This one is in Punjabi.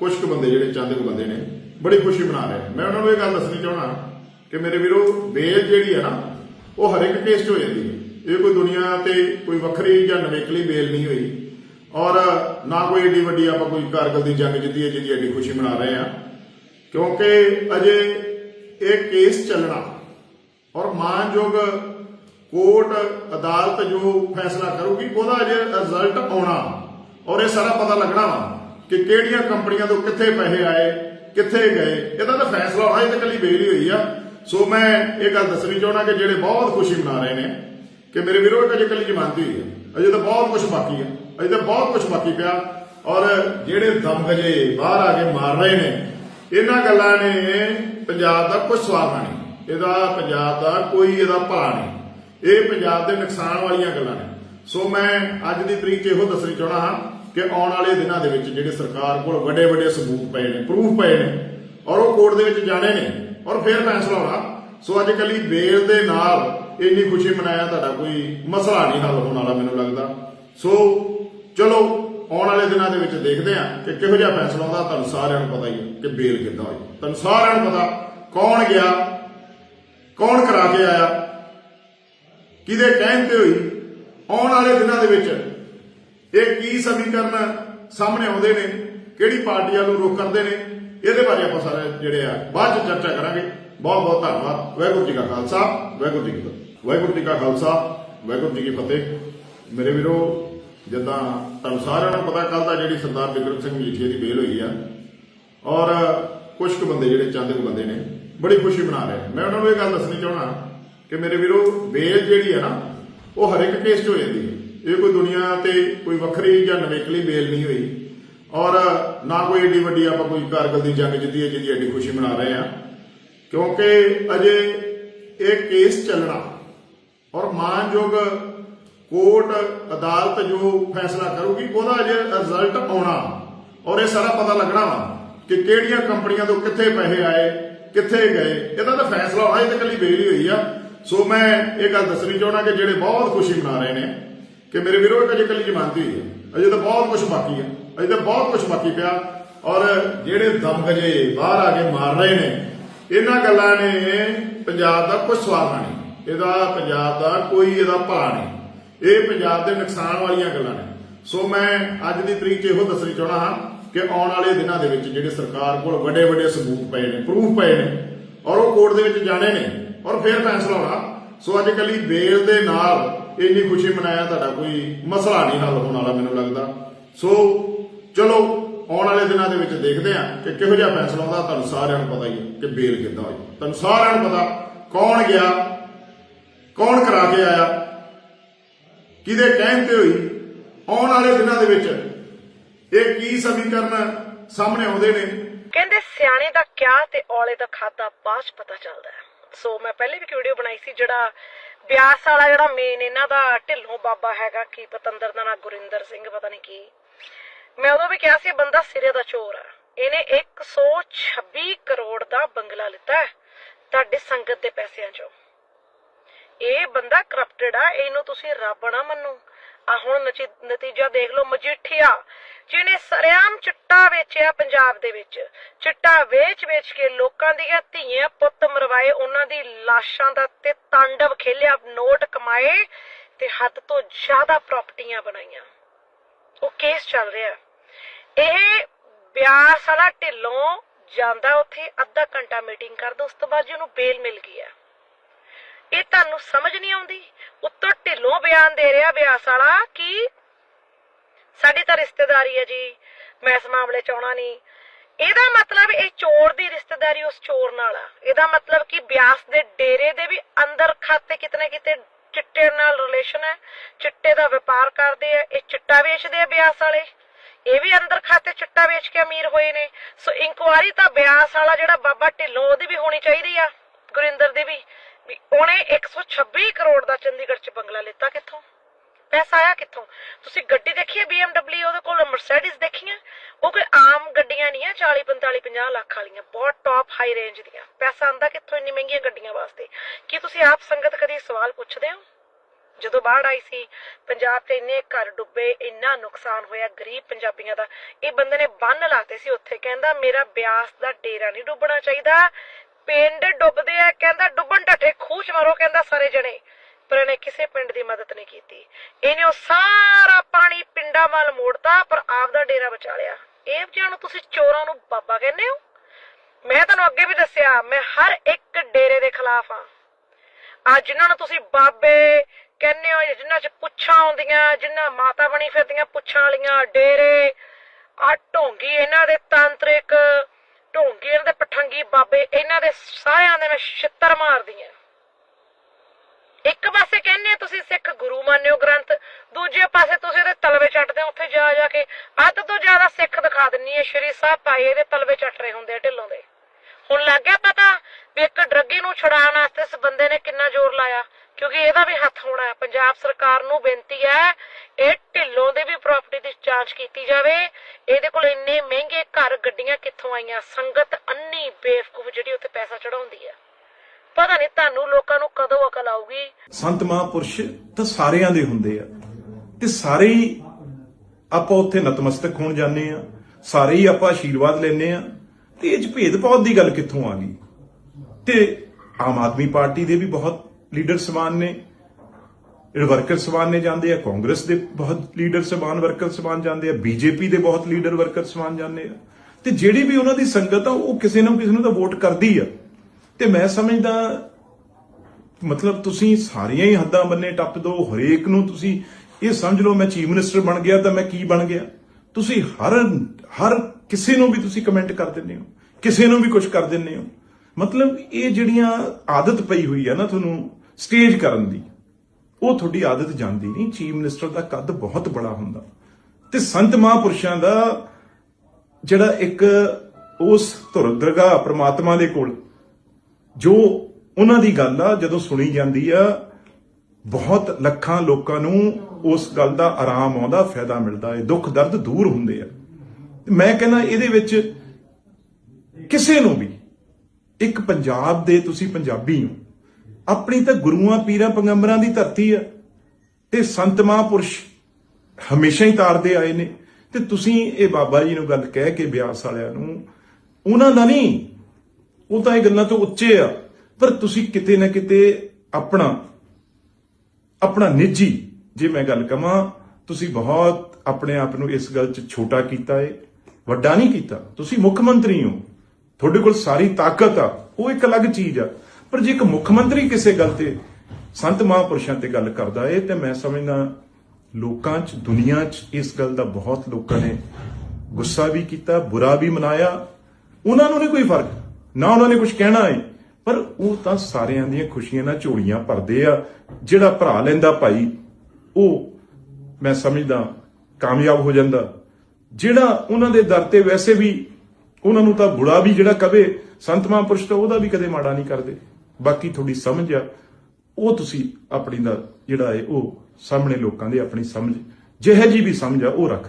ਕੁਝ ਕੁ ਬੰਦੇ ਜਿਹੜੇ ਚੰਦ ਕੁ ਬੰਦੇ ਨੇ, ਬੜੀ ਖੁਸ਼ੀ ਮਨਾ ਰਹੇ ਮੈਂ ਉਹਨਾਂ ਨੂੰ ਇਹ ਗੱਲ ਦੱਸਣੀ ਚਾਹਣਾ ਕਿ ਮੇਰੇ ਵੀਰੋ ਬੇਲ ਜਿਹੜੀ ਹੈ ਨਾ, ਉਹ ਹਰ ਇੱਕ ਕੇਸ 'ਚ ਹੋ ਜਾਂਦੀ ਹੈ। ਇਹ ਕੋਈ ਦੁਨੀਆ ਤੇ ਕੋਈ ਵੱਖਰੀ ਜਾਂ ਨਵੇਕਲੀ ਬੇਲ ਨਹੀਂ ਹੋਈ। ਔਰ ਨਾ ਕੋਈ ਏਡੀ ਵੱਡੀ ਆਪਾਂ ਕੋਈ ਕਾਰਗਲ ਦੀ ਜੰਗ ਜਿੱਤੀ ਹੈ, ਜਿਹਦੀ ਐਡੀ ਖੁਸ਼ੀ ਮਨਾ ਰਹੇ ਆ ਕਿਉਂਕਿ ਅਜੇ ਇਹ ਕੇਸ ਚੱਲਣਾ ਔਰ ਮਾਨਯੋਗ ਕੋਰਟ ਅਦਾਲਤ ਜੋ ਫੈਸਲਾ ਕਰੂਗੀ, ਉਹਦਾ ਅਜੇ ਰਿਜ਼ਲਟ ਆਉਣਾ ਔਰ ਇਹ ਸਾਰਾ ਪਤਾ ਲੱਗਣਾ ਵਾ। ਕਿ ਕਿਹੜੀਆਂ ਕੰਪਨੀਆਂ ਤੋਂ ਕਿੱਥੇ ਪੈਸੇ ਆਏ, ਕਿੱਥੇ ਗਏ? ਇਹਦਾ ਤਾਂ ਫੈਸਲਾ ਹੋਣਾ, ਇਹ ਤਾਂ ਕੱਲੀ ਬੇਲ ਹੋਈ ਆ। ਸੋ ਮੈਂ ਇਹ ਗੱਲ ਦੱਸਣੀ ਚਾਹਣਾ ਕਿ ਜਿਹੜੇ ਬਹੁਤ ਖੁਸ਼ੀ ਮਨਾ ਰਹੇ ਨੇ, ਕਿ ਮੇਰੇ ਵੀਰੋ, ਇਹ ਅਜੇ ਕੱਲੀ ਜਮਾਨਤੀ ਹੋਈ ਹੈ ਅਜੇ ਤਾਂ ਬਹੁਤ ਕੁਝ ਬਾਕੀ ਆ। ਅਜੇ ਤਾਂ ਬਹੁਤ ਕੁਝ ਬਾਕੀ ਪਿਆ। ਔਰ ਜਿਹੜੇ ਦਮਗਜੇ ਬਾਹਰ ਆ ਕੇ ਮਾਰ ਰਹੇ ਨੇ, ਇਹਨਾਂ ਗੱਲਾਂ ਨੇ ਪੰਜਾਬ ਦਾ ਕੁਝ ਸਵਾਲ ਨਹੀਂ। ਇਹਦਾ ਪੰਜਾਬ ਦਾ ਕੋਈ ਇਹਦਾ ਭਲਾ ਨਹੀਂ। ਇਹ ਪੰਜਾਬ ਦੇ ਨੁਕਸਾਨ ਵਾਲੀਆਂ ਗੱਲਾਂ ਨੇ। ਸੋ ਮੈਂ ਅੱਜ ਦੀ ਤਰੀਕ 'ਚ ਇਹੋ ਦੱਸਣੀ ਚਾਹਣਾ ਹਾਂ ਕਿ ਆਉਣ ਵਾਲੇ ਦਿਨਾਂ ਦੇ ਵਿੱਚ ਜਿਹੜੇ ਸਰਕਾਰ ਕੋਲ ਵੱਡੇ ਵੱਡੇ ਸਬੂਤ ਪਏ ਨੇ ਪ੍ਰੂਫ ਪਏ ਨੇ, ਔਰ ਉਹ ਕੋਰਟ ਦੇ ਵਿੱਚ ਜਾਣੇ ਨੇ, ਔਰ ਫਿਰ ਫੈਸਲਾ ਹੋਣਾ। ਸੋ ਅੱਜ ਕੱਲੀ ਬੇਲ ਦੇ ਨਾਲ ਇੰਨੀ ਖੁਸ਼ੀ ਮਨਾਇਆ ਤੁਹਾਡਾ ਕੋਈ ਮਸਲਾ ਨਹੀਂ ਹੱਲ ਹੋਣ ਵਾਲਾ ਮੈਨੂੰ ਲੱਗਦਾ। ਸੋ ਚਲੋ, ਆਉਣ ਵਾਲੇ ਦਿਨਾਂ ਦੇ ਵਿੱਚ ਦੇਖਦੇ ਹਾਂ ਕਿ ਕਿਹੋ ਜਿਹਾ ਫੈਸਲਾ ਆਉਂਦਾ। ਤੁਹਾਨੂੰ ਸਾਰਿਆਂ ਨੂੰ ਪਤਾ ਹੀ ਹੈ ਕਿ ਬੇਲ ਕਿੱਦਾਂ ਹੋਈ। ਤੁਹਾਨੂੰ ਸਾਰਿਆਂ ਨੂੰ ਪਤਾ ਕੌਣ ਗਿਆ, ਕੌਣ ਕਰਾ ਕੇ ਆਇਆ, ਕਿਹਦੇ ਕਹਿਣ ਤੇ ਹੋਈ। ਆਉਣ ਵਾਲੇ ਦਿਨਾਂ ਦੇ ਵਿੱਚ ਇਹ ਕੀ ਸਮੀਕਰਨ ਸਾਹਮਣੇ ਆਉਂਦੇ ਨੇ? ਕਿਹੜੀ ਪਾਰਟੀ ਨੂੰ ਰੋਕ ਕਰਦੇ ਨੇ? ਇਹਦੇ ਬਾਰੇ ਆਪਾਂ ਸਾਰੇ ਜਿਹੜੇ ਆ, ਬਾਅਦ ਚ ਚਰਚਾ ਕਰਾਂਗੇ। ਬਹੁਤ ਬਹੁਤ ਧੰਨਵਾਦ। ਵਾਹਿਗੁਰੂ ਜੀ ਕਾ ਖਾਲਸਾ, ਵਾਹਿਗੁਰੂ ਜੀ ਕੀ ਫਤਿਹ। ਵਾਹਿਗੁਰੂ ਜੀ ਕਾ ਖਾਲਸਾ, ਵਾਹਿਗੁਰੂ ਜੀ ਕੀ ਫਤਿਹ। ਮੇਰੇ ਵੀਰੋ, ਜਿੱਦਾਂ ਤੁਹਾਨੂੰ ਸਾਰਿਆਂ ਨੂੰ ਪਤਾ ਕੱਲ ਦਾ ਜਿਹੜੀ ਸਰਦਾਰ ਬਿਕਰਮ ਸਿੰਘ ਮਜੀਠੀਆ ਦੀ ਬੇਲ ਹੋਈ ਆ, ਔਰ ਕੁਝ ਕੁ ਬੰਦੇ ਜਿਹੜੇ ਚੰਦ ਕੁ ਬੰਦੇ ਨੇ, ਬੜੀ ਖੁਸ਼ੀ ਮਨਾ ਰਹੇ ਮੈਂ ਉਹਨਾਂ ਨੂੰ ਇਹ ਗੱਲ ਦੱਸਣੀ ਚਾਹਣਾ ਕਿ ਮੇਰੇ ਵੀਰੋ, ਬੇਲ ਜਿਹੜੀ ਹੈ ਨਾ, ਉਹ ਹਰ ਇੱਕ ਕੇਸ 'ਚ ਹੋ ਜਾਂਦੀ ਹੈ। ਇਹ ਕੋਈ ਦੁਨੀਆ ਤੇ ਕੋਈ ਵੱਖਰੀ ਜਾਂ ਨਵੇਕਲੀ ਬੇਲ ਨਹੀਂ ਹੋਈ। ਔਰ ਨਾ ਕੋਈ ਏਡੀ ਵੱਡੀ ਆਪਾਂ ਕੋਈ ਕਾਰਗਲ ਦੀ ਜੰਗ ਜਿੱਤੀ ਹੈ, ਜਿਹਦੀ ਐਡੀ ਖੁਸ਼ੀ ਮਨਾ ਰਹੇ ਆ ਕਿਉਂਕਿ ਅਜੇ ਇਹ ਕੇਸ ਚੱਲਣਾ ਔਰ ਮਾਨਯੋਗ ਕੋਰਟ ਅਦਾਲਤ ਜੋ ਫੈਸਲਾ ਕਰੂਗੀ, ਉਹਦਾ ਅਜੇ ਰਿਜ਼ਲਟ ਆਉਣਾ ਔਰ ਇਹ ਸਾਰਾ ਪਤਾ ਲੱਗਣਾ ਵਾ ਕਿ ਕਿਹੜੀਆਂ ਕੰਪਨੀਆਂ ਤੋਂ ਕਿੱਥੇ ਪੈਸੇ ਆਏ, ਕਿੱਥੇ ਗਏ। ਇਹਦਾ ਤਾਂ ਫੈਸਲਾ ਹੋਣਾ ਇਹ ਤਾਂ ਕੱਲੀ ਬੇਲ ਹੋਈ ਆ। ਸੋ ਮੈਂ ਇਹ ਗੱਲ ਦੱਸਣੀ ਚਾਹਣਾ ਕਿ ਜਿਹੜੇ ਬਹੁਤ ਖੁਸ਼ੀ ਮਨਾ ਰਹੇ ਨੇ ਕਿ ਮੇਰੇ ਵੀਰੋ ਇਹ ਅਜੇ ਕੱਲੀ ਜਮਾਨਤੀ ਹੋਈ ਹੈ। ਅਜੇ ਤਾਂ ਬਹੁਤ ਕੁਝ ਬਾਕੀ ਹੈ। ਅਜੇ ਤਾਂ ਬਹੁਤ ਕੁਝ ਬਾਕੀ ਪਿਆ। ਔਰ ਜਿਹੜੇ ਦਮਗਜੇ ਬਾਹਰ ਆ ਕੇ ਮਾਰ ਰਹੇ ਨੇ, ਇਹਨਾਂ ਗੱਲਾਂ ਨੇ ਪੰਜਾਬ ਦਾ ਕੁਝ ਸਵਾਦ ਨਹੀਂ। ਇਹਦਾ ਪੰਜਾਬ ਦਾ ਕੋਈ ਇਹਦਾ ਭਲਾ ਨਹੀਂ। ਇਹ ਪੰਜਾਬ ਦੇ ਨੁਕਸਾਨ ਵਾਲੀਆਂ ਗੱਲਾਂ ਨੇ। ਸੋ ਮੈਂ ਅੱਜ ਦੀ ਤਰੀਕ 'ਚ ਇਹੋ ਦੱਸਣੀ ਚਾਹਣਾ ਹਾਂ ਕਿ ਆਉਣ ਵਾਲੇ ਦਿਨਾਂ ਦੇ ਵਿੱਚ ਜਿਹੜੇ ਸਰਕਾਰ ਕੋਲ ਵੱਡੇ ਵੱਡੇ ਸਬੂਤ ਪਏ ਨੇ ਪ੍ਰੂਫ ਪਏ ਨੇ, ਔਰ ਉਹ ਕੋਰਟ ਦੇ ਵਿੱਚ ਜਾਣੇ ਨੇ। ਔਰ ਫਿਰ ਫੈਸਲਾ ਹੋਣਾ। ਸੋ ਅੱਜ ਕੱਲੀ ਬੇਲ ਦੇ ਨਾਲ ਇੰਨੀ ਖੁਸ਼ੀ ਮਨਾਇਆ ਤੁਹਾਡਾ ਕੋਈ ਮਸਲਾ ਨਹੀਂ ਹੱਲ ਹੋਣ ਵਾਲਾ ਮੈਨੂੰ ਲੱਗਦਾ। ਸੋ ਚਲੋ, ਆਉਣ ਵਾਲੇ ਦਿਨਾਂ ਦੇ ਵਿੱਚ ਦੇਖਦੇ ਹਾਂ ਕਿ ਕਿਹੋ ਜਿਹਾ ਫੈਸਲਾ ਆਉਂਦਾ। ਤੁਹਾਨੂੰ ਸਾਰਿਆਂ ਨੂੰ ਪਤਾ ਹੀ ਹੈ ਕਿ ਬੇਲ ਕਿੱਦਾਂ ਹੋਈ। ਤੁਹਾਨੂੰ ਸਾਰਿਆਂ ਨੂੰ ਪਤਾ ਕੌਣ ਗਿਆ, ਕੌਣ ਕਰਾ ਕੇ ਆਇਆ, ਕਿਹਦੇ ਕਹਿਣ ਤੇ ਹੋਈ। ਆਉਣ ਵਾਲੇ ਦਿਨਾਂ ਦੇ ਵਿੱਚ ਇਹ ਕੀ ਸਮੀਕਰਨ ਸਾਹਮਣੇ ਆਉਂਦੇ ਨੇ। ਕਹਿੰਦੇ ਸਿਆਣੇ ਦਾ ਕਿਆ ਤੇ ਔਲੇ ਦਾ ਖਾਤਾ ਬਾਅਦ ਪਤਾ ਚੱਲਦਾ ਹੈ। ਸੋ ਮੈਂ ਪਹਿਲੇ ਵੀ ਇੱਕ ਵੀਡੀਓ ਬਣਾਈ ਸੀ ਜਿਹੜਾ ਬਿਆਸ ਵਾਲਾ ਜਿਹੜਾ ਮੇਨ ਇਹਨਾਂ ਦਾ ਢਿੱਲੋਂ ਬਾਬਾ ਹੈਗਾ ਕੀ, ਪਤੰਦਰ ਦਾ ਨਾਂ ਗੁਰਿੰਦਰ ਸਿੰਘ, ਪਤਾ ਨਹੀਂ ਕੀ। ਮੈਂ ਉਦੋਂ ਵੀ ਕਿਹਾ ਸੀ ਬੰਦਾ ਸਿਰੇ ਦਾ ਚੋਰ ਆ। ਇਹਨੇ 126 ਕਰੋੜ ਦਾ ਬੰਗਲਾ ਲਿੱਤਾ ਹੈ ਤੁਹਾਡੇ ਸੰਗਤ ਦੇ ਪੈਸਿਆਂ ਚੋਂ। ਇਹ ਬੰਦਾ ਕਰਪਟਡ ਆ, ਇਹਨੂੰ ਤੁਸੀਂ ਰੱਬ ਨਾ ਮੰਨੋ। ਆ ਹੁਣ ਨਤੀਜਾ ਦੇਖ ਲਓ, ਮਜੀਠੀਆ, ਜਿਹਨੇ ਸਰਿਆਮ ਚਿੱਟਾ ਵੇਚਿਆ ਪੰਜਾਬ ਦੇ ਵਿੱਚ। ਚਿੱਟਾ ਵੇਚ-ਵੇਚ ਕੇ ਲੋਕਾਂ ਦੀਆਂ ਧੀਆਂ ਪੁੱਤ ਮਰਵਾਏ, ਉਹਨਾਂ ਦੀ ਲਾਸ਼ਾਂ ਦਾ ਤੇ ਤਾਂਡਵ ਖੇਲਿਆ, ਨੋਟ ਕਮਾਏ ਤੇ ਹੱਦ ਤੋਂ ਜ਼ਿਆਦਾ ਪ੍ਰਾਪਰਟੀਆਂ ਬਣਾਈਆਂ। ਉਹ ਕੇਸ ਚੱਲ ਰਿਹਾ। ਇਹ ਬਿਆਸ ਵਾਲਾ ਢਿੱਲੋਂ ਜਾਂਦਾ ਉੱਥੇ, ਅੱਧਾ ਘੰਟਾ ਮੀਟਿੰਗ ਕਰਦਾ ਉਸ ਤੋਂ ਬਾਅਦ ਜੀ ਉਹਨੂੰ ਬੇਲ ਮਿਲ ਗਈ ਹੈ। ਇਹ ਤੁਹਾਨੂੰ ਸਮਝ ਨਹੀਂ ਆਉਂਦੀ? ਉੱਤੋਂ ਢਿੱਲੋਂ ਬਿਆਨ ਦੇ ਰਿਹਾ ਬਿਆਸ ਵਾਲਾ ਕਿ ਸਾਡੀ ਤਾਂ ਰਿਸ਼ਤੇਦਾਰੀ ਹੈ ਜੀ, ਮੈਂ ਇਸ ਮਾਮਲੇ ਚ ਆਉਣਾ ਨਹੀਂ। ਇਹਦਾ ਮਤਲਬ ਇਹ ਚੋਰ ਦੀ ਰਿਸ਼ਤੇਦਾਰੀ ਉਸ ਚੋਰ ਨਾਲ ਆ। ਇਹਦਾ ਮਤਲਬ ਕਿ ਬਿਆਸ ਦੇ ਡੇਰੇ ਦੇ ਵੀ ਅੰਦਰ ਖਾਤੇ ਕਿਤਨੇ ਕਿਤੇ ਚਿੱਟੇ ਨਾਲ ਰਿਲੇਸ਼ਨ ਹੈ, ਚਿੱਟੇ ਦਾ ਵਪਾਰ ਕਰਦੇ ਆ, ਇਹ ਚਿੱਟਾ ਵੇਚਦੇ ਆ ਬਿਆਸ ਵਾਲੇ। ਇਹ ਵੀ ਅੰਦਰ ਖਾਤੇ ਚਿੱਟਾ ਵੇਚ ਕੇ ਅਮੀਰ ਹੋਏ ਨੇ। ਸੋ ਇਨਕੁਆਰੀ ਤਾਂ ਬਿਆਸ ਵਾਲਾ ਜਿਹੜਾ ਬਾਬਾ ਢਿੱਲੋਂ, ਉਹਦੀ ਵੀ ਹੋਣੀ ਚਾਹੀਦੀ ਆ, ਗੁਰਿੰਦਰ ਦੀ ਵੀ। ਵੀ ਉਹਨੇ 126 ਕਰੋੜ ਦਾ ਚੰਡੀਗੜ੍ਹ ਚ ਬੰਗਲਾ ਲਿੱਤਾ ਕਿੱਥੋਂ? ਪੈਸਾ ਆਇਆ ਕਿੱਥੋਂ? ਤੁਸੀਂ ਗੱਡੀ ਦੇਖੀ ਹੈ BMW ਉਹਦੇ ਕੋਲ ਮਰਸੀਡੀਜ਼ ਦੇਖੀਆਂ? ਉਹ ਕੋਈ ਆਮ ਗੱਡੀਆਂ ਨਹੀਂ ਆ 40 45 50 ਲੱਖ ਵਾਲੀਆਂ, ਬਹੁਤ ਟੌਪ ਹਾਈ ਰੇਂਜ ਦੀਆਂ। ਪੈਸਾ ਆਂਦਾ ਕਿੱਥੋਂ ਇੰਨੀ ਮਹਿੰਗੀਆਂ ਗੱਡੀਆਂ ਵਾਸਤੇ? ਕੀ ਤੁਸੀਂ ਆਪ ਸੰਗਤ ਕਦੀ ਸਵਾਲ ਪੁੱਛਦੇ ਹੋ? ਜਦੋਂ ਬਾੜ ਆਈ ਸੀ, ਪੰਜਾਬ 'ਚ ਇੰਨੇ ਘਰ ਡੁੱਬੇ, ਇੰਨਾ ਨੁਕਸਾਨ ਹੋਇਆ, ਗਰੀਬ ਪੰਜਾਬੀਆਂ ਦਾ, ਇਹ ਬੰਦੇ ਨੇ ਬੰਨ ਲਾਤੇ ਸੀ ਉੱਥੇ। ਕਹਿੰਦਾ, ਮੇਰਾ ਬਿਆਸ ਦਾ ਡੇਰਾ ਨਹੀਂ ਡੁੱਬਣਾ ਚਾਹੀਦਾ ਪਿੰਡ ਡੁੱਬਦੇ ਆ, ਕਹਿੰਦਾ ਡੁੱਬਣ ਢੱਠੇ ਖੂਚ ਮਾਰੋ, ਕਹਿੰਦਾ ਸਾਰੇ ਜਣੇ। ਪਰ ਇਹਨੇ ਕਿਸੇ ਪਿੰਡ ਦੀ ਮਦਦ ਨਹੀਂ ਕੀਤੀ। ਇਹਨੇ ਉਹ ਸਾਰਾ ਪਾਣੀ ਪਿੰਡਾਂ ਵੱਲ ਮੋੜਤਾ, ਪਰ ਆਪਦਾ ਡੇਰਾ ਬਚਾ ਲਿਆ। ਇਹ ਜਿਹਨੂੰ ਤੁਸੀਂ ਚੋਰਾਂ ਨੂੰ ਬਾਬਾ ਕਹਿੰਦੇ ਹੋ? ਮੈਂ ਤੁਹਾਨੂੰ ਅੱਗੇ ਵੀ ਦੱਸਿਆ, ਮੈਂ ਹਰ ਇੱਕ ਡੇਰੇ ਦੇ ਖਿਲਾਫ ਆ ਆ ਜਿਨ੍ਹਾਂ ਨੂੰ ਤੁਸੀਂ ਬਾਬੇ ਕਹਿੰਦੇ ਹੋ, ਜਿਨ੍ਹਾਂ 'ਚ ਪੁੱਛਾਂ ਆਉਂਦੀਆਂ, ਜਿਨ੍ਹਾਂ ਮਾਤਾ ਬਣੀ ਫਿਰਦੀਆਂ ਪੁੱਛਾਂ ਵਾਲੀਆਂ, ਡੇਰੇ ਆ ਢੋਂਗੀ ਇਹਨਾਂ ਦੇ ਤਾਂਤਰਿਕ ਢੋਂਗੀ ਦੇ ਪਠੰਗੀ ਬਾਬੇ, ਇਹਨਾਂ ਦੇ ਸਾਰਿਆਂ ਦੇ ਮੈਂ ਛਿੱਤਰ ਮਾਰਦੀ ਆ। ਇੱਕ ਪਾਸੇ ਕਹਿੰਦੇ ਤੁਸੀਂ ਸਿੱਖ ਗੁਰੂ ਮੰਨਿਓ ਗ੍ਰੰਥ, ਦੂਜੇ ਪਾਸੇ ਤੁਸੀਂ ਇਹਦੇ ਤਲਵੇ ਚੱਟਦੇ ਹੋ, ਉੱਥੇ ਜਾ ਜਾ ਕੇ ਅੱਧ ਤੋਂ ਜ਼ਿਆਦਾ ਸਿੱਖ ਦਿਖਾ ਦਿੰਨੀ ਹੈ ਸ਼੍ਰੀ ਸਾਹਿਬ ਭਾਈ ਇਹਦੇ ਤਲਵੇ ਚੱਟ ਰਹੇ ਹੁੰਦੇ ਆ, ਢਿੱਲੋਂ ਦੇ। ਹੁਣ ਲੱਗ ਗਿਆ ਇੱਕ ਡਰੱਗੀ ਨੂੰ ਛੁਡਾਉਣ ਵਾਸਤੇ ਇਸ ਬੰਦੇ ਨੇ ਕਿੰਨਾ ਜ਼ੋਰ ਲਾਇਆ? ਕਿਉਂਕਿ ਇਹਦਾ ਵੀ ਹੱਥ ਹੋਣਾ ਹੈ। ਪੰਜਾਬ ਸਰਕਾਰ ਨੂੰ ਬੇਨਤੀ ਹੈ, ਇਹ ਢਿੱਲੋਂ ਦੇ ਵੀ ਪ੍ਰਾਪਰਟੀ ਦੀ ਜਾਂਚ ਕੀਤੀ ਜਾਵੇ। ਇਹਦੇ ਕੋਲ ਇੰਨੇ ਮਹਿੰਗੇ ਘਰ ਗੱਡੀਆਂ ਕਿੱਥੋਂ ਆਈਆਂ? ਸੰਗਤ ਅੰਨੀ ਬੇਵਕੂਫ ਜਿਹੜੀ ਉੱਥੇ ਪੈਸਾ ਚੜਾਉਂਦੀ ਹੈ। ਪਤਾ ਨਹੀਂ ਤੁਹਾਨੂੰ ਲੋਕਾਂ ਨੂੰ ਕਦੋਂ ਅਕਲ ਆਊਗੀ। ਸੰਤ ਮਹਾਂਪੁਰਸ਼ ਤਾਂ ਸਾਰਿਆਂ ਦੇ ਹੁੰਦੇ ਆ। ਤੇ ਸਾਰੇ ਹੀ ਆਪਾਂ ਉੱਥੇ ਨਤਮਸਤਕ ਹੋਣ ਜਾਂਦੇ ਆ। ਸਾਰੇ ਹੀ ਆਪਾਂ ਆਸ਼ੀਰਵਾਦ ਲੈਨੇ ਆ। ਤੇ ਇਹ ਚ ਭੇਦਭਾਵ ਦੀ ਗੱਲ ਕਿੱਥੋਂ ਆ ਗਈ? ਤੇ ਆਮ ਆਦਮੀ ਪਾਰਟੀ ਦੇ ਵੀ ਬਹੁਤ ਲੀਡਰ ਸਮਾਨ ਨੇ ਵਰਕਰ ਸਮਾਨ ਨੇ ਜਾਂਦੇ ਆ, ਕਾਂਗਰਸ ਦੇ ਬਹੁਤ ਲੀਡਰ ਸਮਾਨ, ਵਰਕਰ ਸਮਾਨ ਜਾਂਦੇ ਆ, ਬੀਜੇਪੀ ਦੇ ਬਹੁਤ ਲੀਡਰ, ਵਰਕਰ ਸਮਾਨ ਜਾਂਦੇ ਆ। ਤੇ ਜਿਹੜੀ ਵੀ ਉਹਨਾਂ ਦੀ ਸੰਗਤ ਆ, ਉਹ ਕਿਸੇ ਨਾ ਕਿਸੇ ਨੂੰ ਤਾਂ ਵੋਟ ਕਰਦੀ ਆ। ਤੇ ਮੈਂ ਸਮਝਦਾ, ਮਤਲਬ ਤੁਸੀਂ ਸਾਰੀਆਂ ਹੀ ਹੱਦਾਂ ਬੰਨੇ ਟੱਪ ਦੋ, ਹਰੇਕ ਨੂੰ ਤੁਸੀਂ ਇਹ ਸਮਝ ਲਓ, ਮੈਂ ਚੀਫ ਮਿਨਿਸਟਰ ਬਣ ਗਿਆ ਤਾਂ ਮੈਂ ਕੀ ਬਣ ਗਿਆ। ਤੁਸੀਂ ਹਰ ਹਰ ਕਿਸੇ ਨੂੰ ਵੀ ਤੁਸੀਂ ਕਮੈਂਟ ਕਰ ਦਿੰਦੇ ਹੋ, ਕਿਸੇ ਨੂੰ ਵੀ ਕੁਝ ਕਰ ਦਿੰਦੇ ਹੋ। ਮਤਲਬ ਇਹ ਜਿਹੜੀਆਂ ਆਦਤ ਪਈ ਹੋਈ ਆ ਨਾ ਤੁਹਾਨੂੰ ਸਟੇਜ ਕਰਨ ਦੀ, ਉਹ ਤੁਹਾਡੀ ਆਦਤ ਜਾਂਦੀ ਨਹੀਂ। ਚੀਫ ਮਿਨਿਸਟਰ ਦਾ ਕੱਦ ਬਹੁਤ ਬੜਾ ਹੁੰਦਾ। ਤੇ ਸੰਤ ਮਹਾਂਪੁਰਸ਼ਾਂ ਦਾ ਜਿਹੜਾ ਇੱਕ ਉਸ ਧੁਰ ਦਰਗਾਹ ਪ੍ਰਮਾਤਮਾ ਦੇ ਕੋਲ, ਜੋ ਉਹਨਾਂ ਦੀ ਗੱਲ ਆ, ਜਦੋਂ ਸੁਣੀ ਜਾਂਦੀ ਆ, ਬਹੁਤ ਲੱਖਾਂ ਲੋਕਾਂ ਨੂੰ ਉਸ ਗੱਲ ਦਾ ਆਰਾਮ ਆਉਂਦਾ, ਫਾਇਦਾ ਮਿਲਦਾ ਹੈ ਦੁੱਖ ਦਰਦ ਦੂਰ ਹੁੰਦੇ ਆ। ਮੈਂ ਕਹਿੰਦਾ ਇਹਦੇ ਵਿੱਚ ਕਿਸੇ ਨੂੰ ਵੀ ਇੱਕ ਪੰਜਾਬ ਦੇ ਤੁਸੀਂ ਪੰਜਾਬੀ ਹੋ। ਆਪਣੀ ਤਾਂ ਗੁਰੂਆਂ, ਪੀਰਾਂ, ਪੈਗੰਬਰਾਂ ਦੀ ਧਰਤੀ ਆ ਤੇ ਸੰਤ ਮਹਾਂਪੁਰਸ਼ ਹਮੇਸ਼ਾ ਹੀ ਤਾਰਦੇ ਆਏ ਨੇ। ਤੇ ਤੁਸੀਂ ਇਹ ਬਾਬਾ ਜੀ ਨੂੰ ਗੱਲ ਕਹਿ ਕੇ ਬਿਆਸ ਵਾਲਿਆਂ ਨੂੰ, ਉਹਨਾਂ ਦਾ ਨਹੀਂ, ਉਹ ਤਾਂ ਇਹ ਗੱਲਾਂ ਤੋਂ ਉੱਚੇ ਆ। ਪਰ ਤੁਸੀਂ ਕਿਤੇ ਨਾ ਕਿਤੇ ਆਪਣਾ ਆਪਣਾ ਨਿੱਜੀ, ਜੇ ਮੈਂ ਗੱਲ ਕਹਾਂ ਤੁਸੀਂ ਬਹੁਤ ਆਪਣੇ ਆਪ ਨੂੰ ਇਸ ਗੱਲ 'ਚ ਛੋਟਾ ਕੀਤਾ ਏ, ਵੱਡਾ ਨਹੀਂ ਕੀਤਾ। ਤੁਸੀਂ ਮੁੱਖ ਮੰਤਰੀ ਹੋ। ਤੁਹਾਡੇ ਕੋਲ ਸਾਰੀ ਤਾਕਤ ਆ, ਉਹ ਇੱਕ ਅਲੱਗ ਚੀਜ਼ ਆ। ਪਰ ਜੇ ਇੱਕ ਮੁੱਖ ਮੰਤਰੀ ਕਿਸੇ ਗੱਲ ਤੇ ਸੰਤ ਮਹਾਂਪੁਰਸ਼ਾਂ ਤੇ ਗੱਲ ਕਰਦਾ ਏ, ਤੇ ਮੈਂ ਸਮਝਦਾ ਲੋਕਾਂ 'ਚ, ਦੁਨੀਆ 'ਚ ਇਸ ਗੱਲ ਦਾ ਬਹੁਤ ਲੋਕਾਂ ਨੇ ਗੁੱਸਾ ਵੀ ਕੀਤਾ, ਬੁਰਾ ਵੀ ਮਨਾਇਆ। ਉਹਨਾਂ ਨੂੰ ਨਹੀਂ ਕੋਈ ਫ਼ਰਕ, ਨਾ ਉਹਨਾਂ ਨੇ ਕੁਝ ਕਹਿਣਾ ਏ। ਪਰ ਉਹ ਤਾਂ ਸਾਰਿਆਂ ਦੀਆਂ ਖੁਸ਼ੀਆਂ ਨਾਲ ਝੋਲੀਆਂ ਭਰਦੇ ਆ, ਜਿਹੜਾ ਭਰਾ ਲੈਂਦਾ ਭਾਈ, ਉਹ ਮੈਂ ਸਮਝਦਾ ਕਾਮਯਾਬ ਹੋ ਜਾਂਦਾ। ਜਿਹੜਾ ਉਹਨਾਂ ਦੇ ਦਰ ਤੇ ਵੈਸੇ ਵੀ ਉਹਨਾਂ ਨੂੰ ਤਾਂ ਬੁੜਾ ਵੀ ਜਿਹੜਾ ਕਵੇ, ਸੰਤ ਮਹਾਂਪੁਰਸ਼ ਤਾਂ ਉਹਦਾ ਵੀ ਕਦੇ ਮਾੜਾ ਨਹੀਂ ਕਰਦੇ। ਬਾਕੀ ਤੁਹਾਡੀ ਸਮਝ ਆ, ਉਹ ਤੁਸੀਂ ਆਪਣੀ ਦਾ ਜਿਹੜਾ ਹੈ, ਉਹ ਸਾਹਮਣੇ ਲੋਕਾਂ ਦੇ ਆਪਣੀ ਸਮਝ, ਜਿਹੇ ਜੀ ਵੀ ਸਮਝ ਆ, ਉਹ ਰੱਖ ਰਹੇ